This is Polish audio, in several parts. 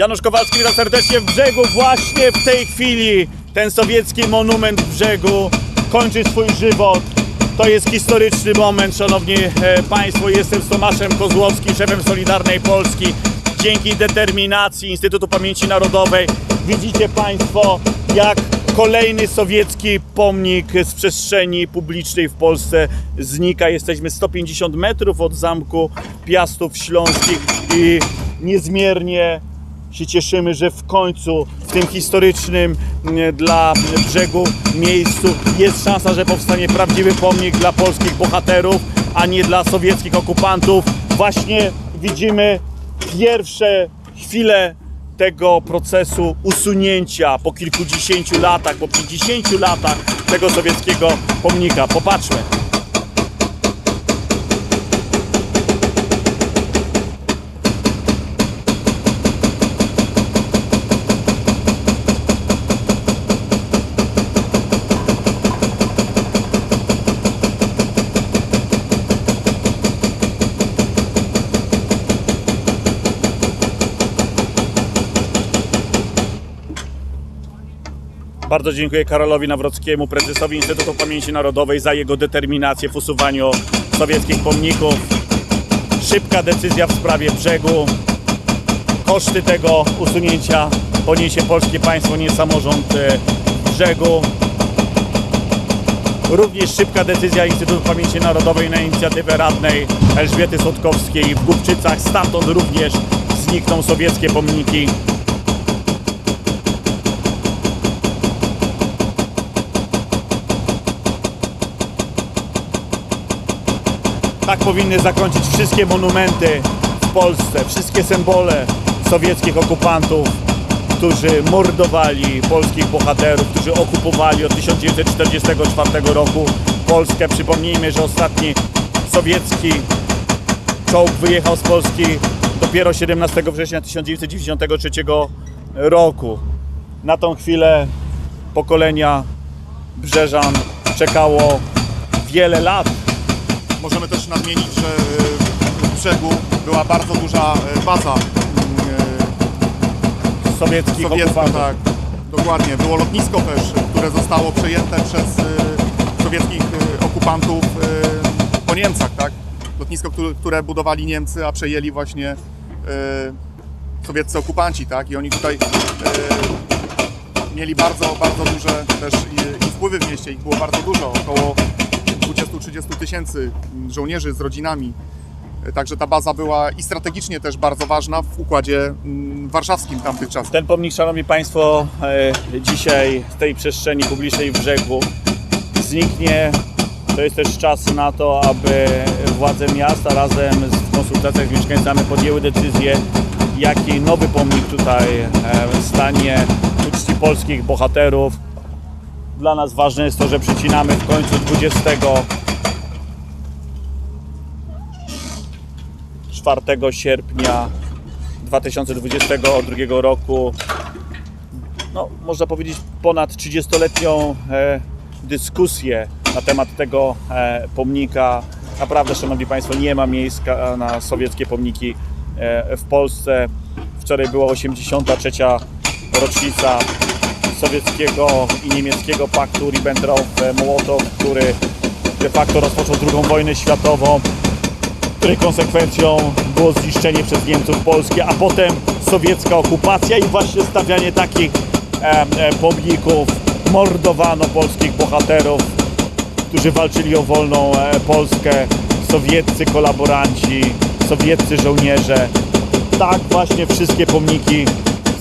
Janusz Kowalski, witam serdecznie w brzegu. Właśnie w tej chwili ten sowiecki monument w brzegu kończy swój żywot. To jest historyczny moment, szanowni e, państwo. Jestem z Tomaszem Kozłowskim, szefem Solidarnej Polski. Dzięki determinacji Instytutu Pamięci Narodowej widzicie państwo, jak kolejny sowiecki pomnik z przestrzeni publicznej w Polsce znika. Jesteśmy 150 metrów od zamku Piastów Śląskich i niezmiernie się cieszymy, że w końcu w tym historycznym mm, dla brzegu miejscu jest szansa, że powstanie prawdziwy pomnik dla polskich bohaterów, a nie dla sowieckich okupantów. Właśnie widzimy pierwsze chwile tego procesu usunięcia po kilkudziesięciu latach, po 50 latach tego sowieckiego pomnika. Popatrzmy. Bardzo dziękuję Karolowi Nawrockiemu, prezesowi Instytutu Pamięci Narodowej za jego determinację w usuwaniu sowieckich pomników. Szybka decyzja w sprawie brzegu. Koszty tego usunięcia poniesie polskie państwo, nie samorząd e, brzegu. Również szybka decyzja Instytutu Pamięci Narodowej na inicjatywę radnej Elżbiety Sotkowskiej w Głubczycach. Stamtąd również znikną sowieckie pomniki. Tak powinny zakończyć wszystkie monumenty w Polsce, wszystkie symbole sowieckich okupantów, którzy mordowali polskich bohaterów, którzy okupowali od 1944 roku Polskę. Przypomnijmy, że ostatni sowiecki czołg wyjechał z Polski dopiero 17 września 1993 roku. Na tą chwilę pokolenia Brzeżan czekało wiele lat. Możemy też nadmienić, że y, w brzegu była bardzo duża y, baza y, Sowieckich sowiecka, tak, dokładnie. Było lotnisko też, które zostało przejęte przez sowieckich okupantów po Niemcach, tak? Lotnisko, które, budowali Niemcy, a przejęli właśnie sowieccy okupanci, tak? I oni tutaj mieli bardzo, bardzo duże też i wpływy w mieście, ich było bardzo dużo, około 20-30 tysięcy żołnierzy z rodzinami. Także ta baza była i strategicznie też bardzo ważna w układzie mm, warszawskim tamtych czasów. Ten pomnik, Szanowni Państwo, e, dzisiaj z tej przestrzeni publicznej w brzegu zniknie. To jest też czas na to, aby władze miasta razem z w konsultacjach z mieszkańcami podjęły decyzję, jaki nowy pomnik tutaj e, stanie uczci polskich bohaterów. Dla nas ważne jest to, że przycinamy w końcu 20 4 sierpnia 2022 roku no, można powiedzieć ponad 30-letnią e, dyskusję na temat tego e, pomnika. Naprawdę, Szanowni Państwo, nie ma miejsca na sowieckie pomniki e, w Polsce. Wczoraj była 83. rocznica sowieckiego i niemieckiego paktu Ribbentrop-Mołotow, który de facto rozpoczął II wojnę światową której konsekwencją było zniszczenie przez Niemców Polski, a potem sowiecka okupacja i właśnie stawianie takich e, e, pomników. Mordowano polskich bohaterów, którzy walczyli o wolną e, Polskę, sowieccy kolaboranci, sowieccy żołnierze. Tak właśnie wszystkie pomniki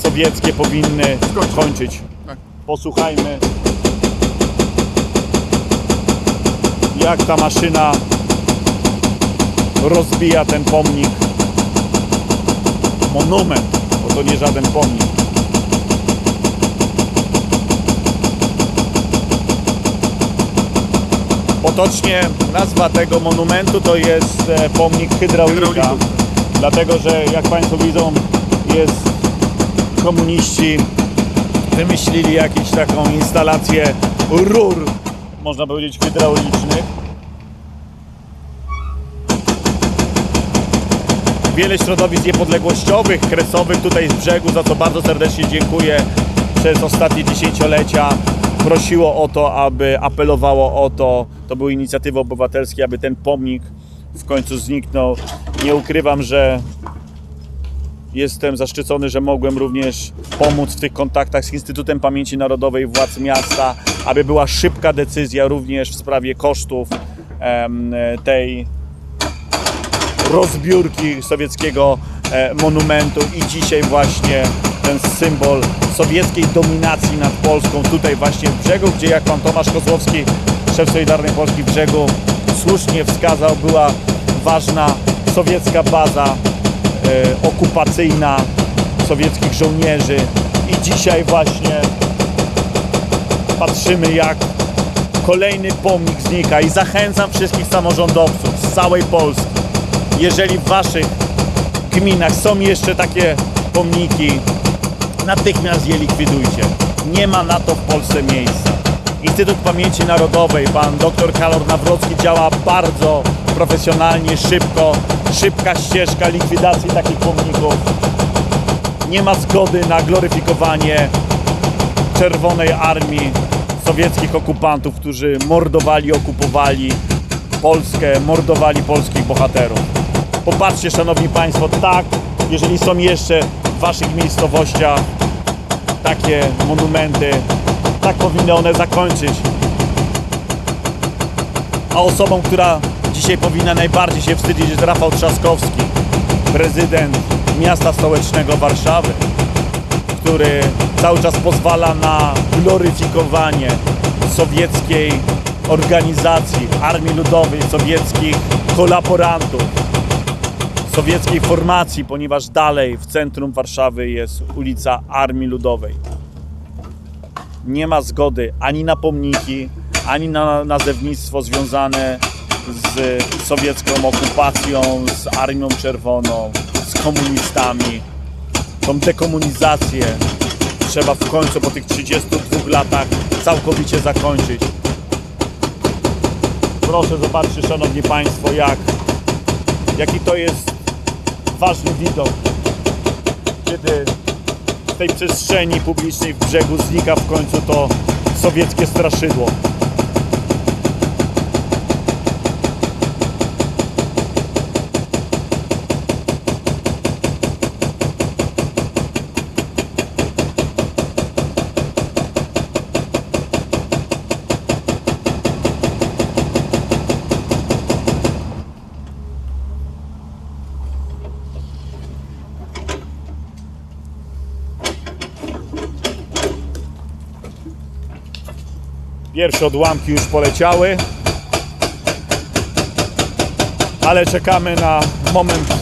sowieckie powinny Skończyć. kończyć. Tak. Posłuchajmy, jak ta maszyna rozbija ten pomnik. Monument, bo to nie żaden pomnik. Potocznie nazwa tego monumentu to jest e, pomnik hydraulika. Dlatego, że jak Państwo widzą, jest komuniści wymyślili jakąś taką instalację rur, można powiedzieć, hydraulicznych. Wiele środowisk niepodległościowych, kresowych tutaj z brzegu, za co bardzo serdecznie dziękuję przez ostatnie dziesięciolecia prosiło o to, aby apelowało o to, to były inicjatywy obywatelskie, aby ten pomnik w końcu zniknął. Nie ukrywam, że jestem zaszczycony, że mogłem również pomóc w tych kontaktach z Instytutem Pamięci Narodowej władz miasta, aby była szybka decyzja również w sprawie kosztów tej rozbiórki sowieckiego e, monumentu i dzisiaj właśnie ten symbol sowieckiej dominacji nad Polską tutaj właśnie w brzegu, gdzie jak pan Tomasz Kozłowski, szef Solidarnej Polski w brzegu słusznie wskazał, była ważna sowiecka baza e, okupacyjna sowieckich żołnierzy. I dzisiaj właśnie patrzymy jak kolejny pomnik znika. I zachęcam wszystkich samorządowców z całej Polski jeżeli w waszych gminach są jeszcze takie pomniki, natychmiast je likwidujcie. Nie ma na to w Polsce miejsca. Instytut Pamięci Narodowej, pan dr Karol Nawrocki działa bardzo profesjonalnie, szybko, szybka ścieżka likwidacji takich pomników. Nie ma zgody na gloryfikowanie Czerwonej Armii, sowieckich okupantów, którzy mordowali, okupowali Polskę, mordowali polskich bohaterów. Popatrzcie, Szanowni Państwo, tak, jeżeli są jeszcze w Waszych miejscowościach takie monumenty, tak powinny one zakończyć. A osobą, która dzisiaj powinna najbardziej się wstydzić jest Rafał Trzaskowski, prezydent miasta stołecznego Warszawy, który cały czas pozwala na gloryfikowanie sowieckiej organizacji, Armii Ludowej, sowieckich kolaborantów, sowieckiej formacji, ponieważ dalej w centrum Warszawy jest ulica Armii Ludowej. Nie ma zgody ani na pomniki, ani na nazewnictwo związane z sowiecką okupacją, z Armią Czerwoną, z komunistami. Tą dekomunizację trzeba w końcu po tych 32 latach całkowicie zakończyć. Proszę zobaczcie, Szanowni Państwo, jak, jaki to jest ważny widok, kiedy w tej przestrzeni publicznej w brzegu znika w końcu to sowieckie straszydło. Pierwsze odłamki już poleciały, ale czekamy na moment.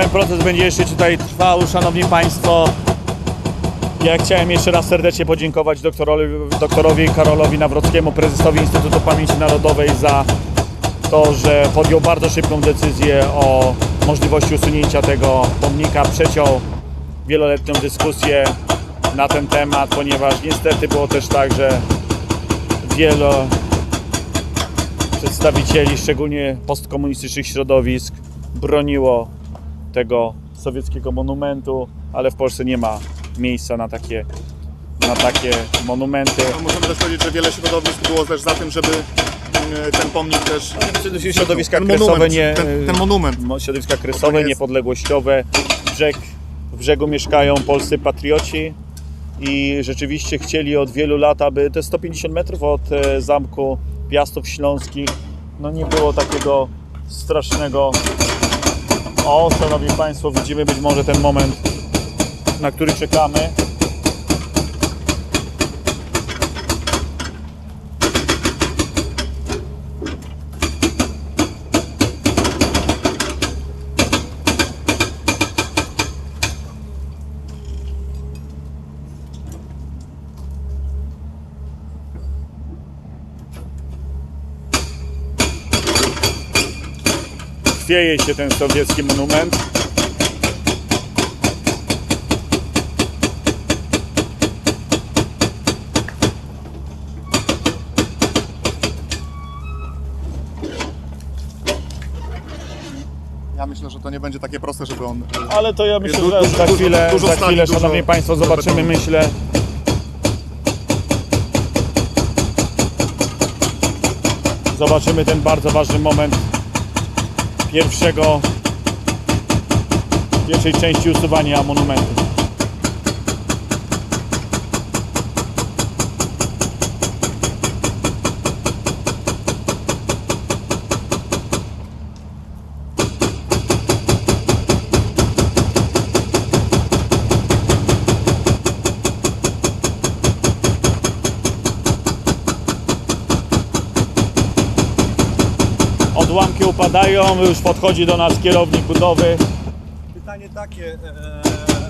Ten proces będzie jeszcze tutaj trwał, Szanowni Państwo. Ja chciałem jeszcze raz serdecznie podziękować doktorowi, doktorowi Karolowi Nawrockiemu, prezesowi Instytutu Pamięci Narodowej za to, że podjął bardzo szybką decyzję o możliwości usunięcia tego pomnika. Przeciął wieloletnią dyskusję na ten temat, ponieważ niestety było też tak, że wielu przedstawicieli, szczególnie postkomunistycznych środowisk, broniło tego sowieckiego monumentu, ale w Polsce nie ma miejsca na takie, na takie monumenty. No, możemy też powiedzieć, że wiele środowisk było też za tym, żeby mm, ten pomnik też... Środowiska ten kresowe, monument, nie, ten, ten monument. mo- środowiska kresowe, jest- niepodległościowe. Brzeg, w brzegu mieszkają polscy patrioci i rzeczywiście chcieli od wielu lat, aby te 150 metrów od e, zamku Piastów Śląskich no nie było takiego strasznego. O, szanowni Państwo, widzimy być może ten moment, na który czekamy. Chwieje się ten sowiecki monument. Ja myślę, że to nie będzie takie proste, żeby on... Ale to ja myślę, że za chwilę, dużo za stali, chwilę dużo- szanowni Państwo, dużo zobaczymy, betonu. myślę. Zobaczymy ten bardzo ważny moment pierwszego, pierwszej części usuwania monumentu. Odłamki upadają, już podchodzi do nas kierownik budowy. Pytanie takie e,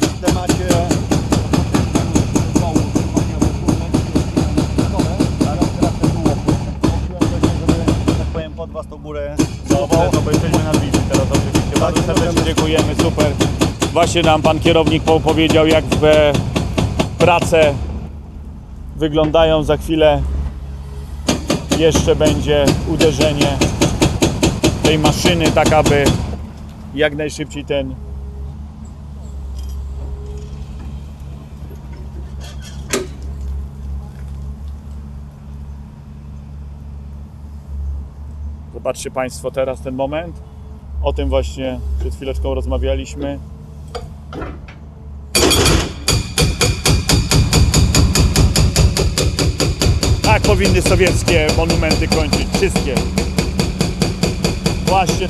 w temacie pod was tą górę Dobrze, to bo jesteśmy na teraz oczywiście. Bardzo serdecznie dziękujemy, super. Właśnie nam pan kierownik po- powiedział, jak w prace wyglądają za chwilę. Jeszcze będzie uderzenie tej maszyny, tak aby jak najszybciej ten Zobaczcie Państwo teraz ten moment. O tym właśnie przed chwileczką rozmawialiśmy. Tak powinny sowieckie monumenty kończyć. Wszystkie. Właśnie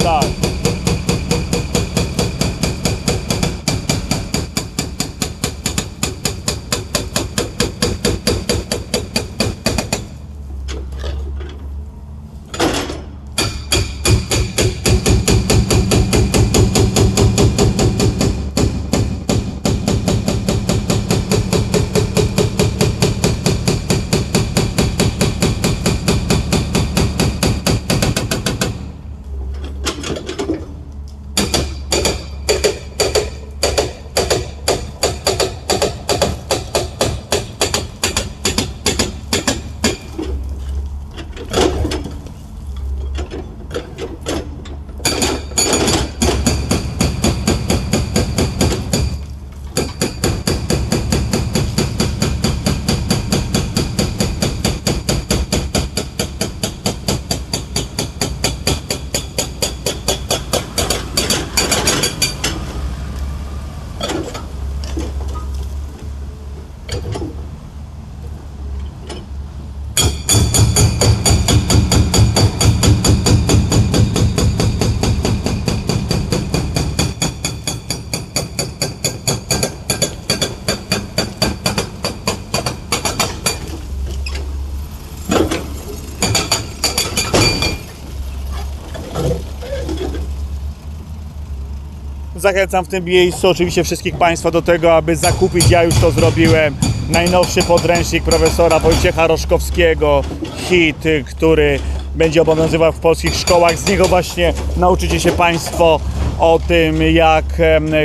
Zachęcam w tym miejscu oczywiście wszystkich Państwa do tego, aby zakupić, ja już to zrobiłem, najnowszy podręcznik profesora Wojciecha Roszkowskiego, hit, y, który będzie obowiązywał w polskich szkołach. Z niego właśnie nauczycie się Państwo o tym, jak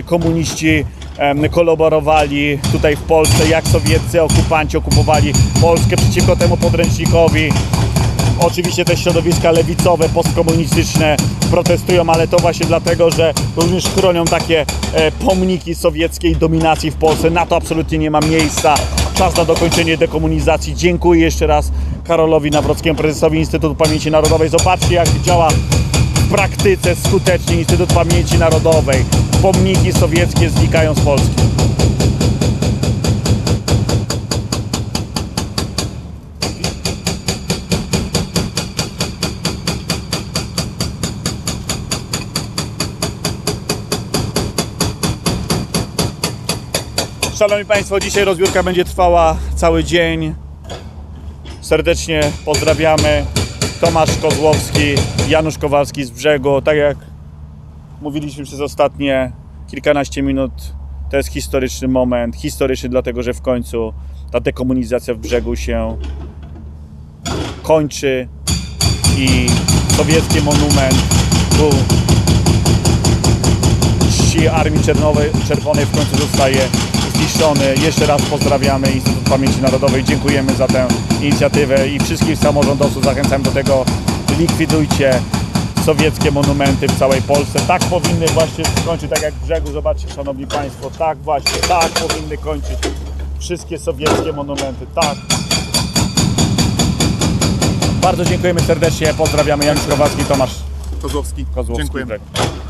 komuniści kolaborowali tutaj w Polsce, jak sowieccy okupanci okupowali Polskę przeciwko temu podręcznikowi. Oczywiście te środowiska lewicowe, postkomunistyczne protestują, ale to właśnie dlatego, że również chronią takie e, pomniki sowieckiej dominacji w Polsce. Na to absolutnie nie ma miejsca. Czas na dokończenie dekomunizacji. Dziękuję jeszcze raz Karolowi Nawrockiemu, prezesowi Instytutu Pamięci Narodowej. Zobaczcie, jak działa w praktyce skutecznie Instytut Pamięci Narodowej. Pomniki sowieckie znikają z Polski. Szanowni Państwo, dzisiaj rozbiórka będzie trwała cały dzień. Serdecznie pozdrawiamy. Tomasz Kozłowski, Janusz Kowalski z brzegu. Tak jak mówiliśmy przez ostatnie kilkanaście minut, to jest historyczny moment. Historyczny dlatego, że w końcu ta dekomunizacja w brzegu się kończy i sowiecki monument był Armii Czerwonej w końcu zostaje zniszczony. Jeszcze raz pozdrawiamy Instytut Pamięci Narodowej, dziękujemy za tę inicjatywę i wszystkich samorządowców zachęcam do tego, likwidujcie sowieckie monumenty w całej Polsce. Tak powinny właśnie skończyć, tak jak w brzegu, zobaczcie Szanowni Państwo, tak właśnie, tak powinny kończyć wszystkie sowieckie monumenty, tak. Bardzo dziękujemy serdecznie, pozdrawiamy Jan Kowalski, Tomasz Kozłowski. Kozłowski. Dziękujemy. Tak.